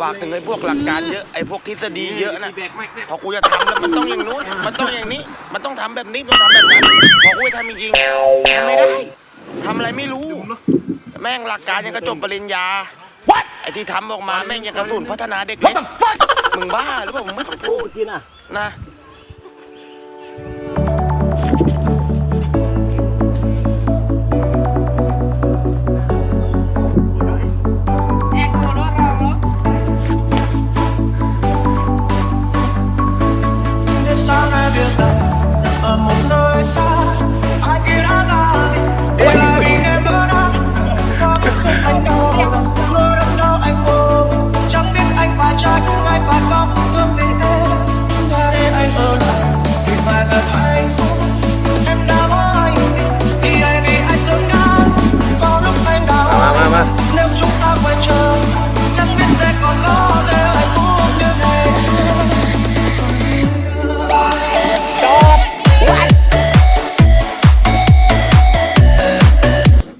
ฝากถึงไอ้พวกหลักการเยอะไอ้พวกทฤษฎีเยอะนะพอกูจะทำแล้วมันต้องอย่างนู้นมันต้องอย่างนี้ มันต้องทำแบบนี้มันทำแบบนั้นพอกูจะทำจริงทำไม่ได้ทำอะไรไม่รู้ แม่งหลักการยังกระจบปริญญาไอ้ที่ทำออกมาแม่งยังกระสุนพัฒนาเด็กเล็กมึงบ้าหรือเปล่ามึงไม่ต้องพูดนะนะ